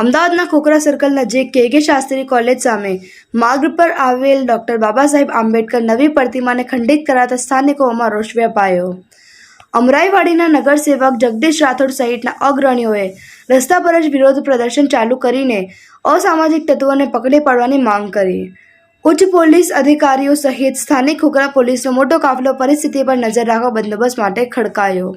અમદાવાદના ખોખરા સર્કલ નજીક કે શાસ્ત્રી કોલેજ સામે માર્ગ પર આવેલ ડોક્ટર બાબા સાહેબ આંબેડકર નવી પ્રતિમાને ખંડિત કરાતા સ્થાનિકોમાં રોષ વ્યાપાયો. અમરાઈવાડીના નગરસેવક જગદીશ રાઠોડ સહિતના અગ્રણીઓએ રસ્તા પર જ વિરોધ પ્રદર્શન ચાલુ કરીને અસામાજિક તત્વોને પકડી પાડવાની માંગ કરી. ઉચ્ચ પોલીસ અધિકારીઓ સહિત સ્થાનિક ખોખરા પોલીસનો મોટો કાફલો પરિસ્થિતિ પર નજર રાખવા બંદોબસ્ત માટે ખડકાયો.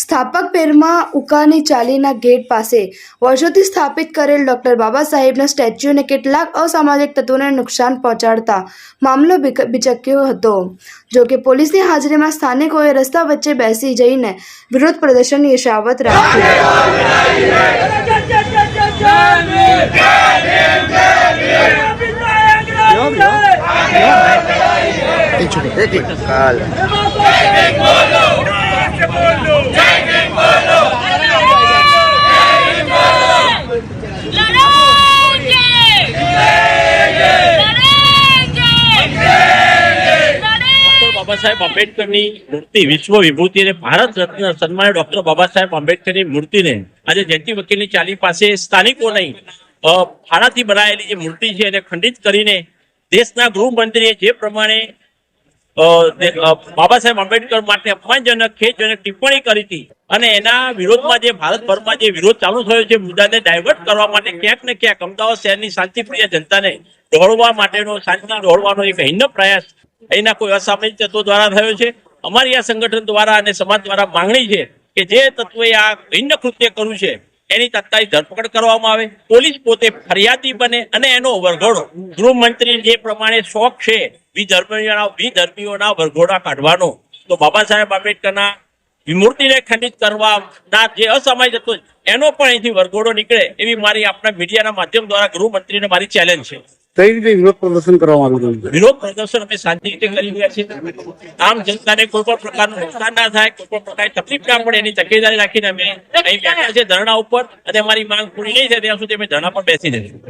સ્થાપક પેરમાં ઉકાની ચાલીના ગેટ પાસે વર્ષોથી સ્થાપિત કરેલ ડોક્ટર બાબા સાહેબના સ્ટેચ્યુને કેટલાક અસામાજિક તત્વોને નુકસાન પહોંચાડતા મામલો બિચક્યો હતો. જો કે પોલીસની હાજરીમાં સ્થાનિકોએ રસ્તા વચ્ચે બેસી જઈને વિરોધ પ્રદર્શન યશાવત રાખ્યું લડેંગે લડેંગે ડોક્ટર બાબા સાહેબ આંબેડકરની મૂર્તિ, વિશ્વ વિભૂતિ અને ભારત રત્ન સન્માન ડોક્ટર બાબા સાહેબ આંબેડકરની મૂર્તિને આજે જયંતિ વકીલની ચાલી પાસે સ્થાનિકો નહીં ફાળાથી બનાવેલી જે મૂર્તિ છે એને ખંડિત કરીને દેશના ગૃહમંત્રીએ જે પ્રમાણે બાબા સાહેબ આંબેડકર માટે અપમાનજનક, ખેદજનક ટિપ્પણી કરી હતી અને એના વિરોધમાં જે ભારતભરમાં જે વિરોધ ચાલુ થયો છે, મુદ્દાને ડાયવર્ટ કરવા માટે ક્યાંક ને ક્યાંક અમદાવાદ શહેરની શાંતિપ્રિય જનતાને દોડવા માટેનો શાંતિ દોડવાનો એક હિન્ન પ્રયાસ અહીંના કોઈ અસામાજિક તત્વો દ્વારા થયો છે? અમારી આ સંગઠન દ્વારા અને સમાજ દ્વારા માંગણી છે કે જે તત્વોએ આ ભિન્ન કૃત્ય કર્યું છે, એની તાત્કાલિક ધરપકડ કરવામાં આવે. પોલીસ પોતે ફરિયાદી બને અને એનો વરઘોડો. ગૃહમંત્રી જે પ્રમાણે શોખ છે વિધર્મીઓના વિધર્મીઓના વરઘોડા કાઢવાનો. તો બાબા સાહેબ આંબેડકરના વિમૂર્તિને ખંડિત કરવાના જે અસામાજિક તત્વો એનો પણ અહીંથી વરઘોડો નીકળે એવી મારી આપણા મીડિયાના માધ્યમ દ્વારા ગૃહમંત્રીને મારી ચેલેન્જ છે. કઈ રીતે વિરોધ પ્રદર્શન કરવામાં આવી રહ્યું છે વિરોધ પ્રદર્શન અમે શાંતિ રીતે કરી રહ્યા છીએ. આમ જનતાને કોઈ પણ પ્રકારનું નુકસાન ના થાય, કોઈ પણ પ્રકારની તકલીફ ના પડે, એની તકેદારી રાખીને અમે અહીં બેઠા છે ધરણા ઉપર. અને અમારી માંગ પૂરી નહીં થાય, ત્યાં સુધી અમે ધરણા પર બેસી રહીશું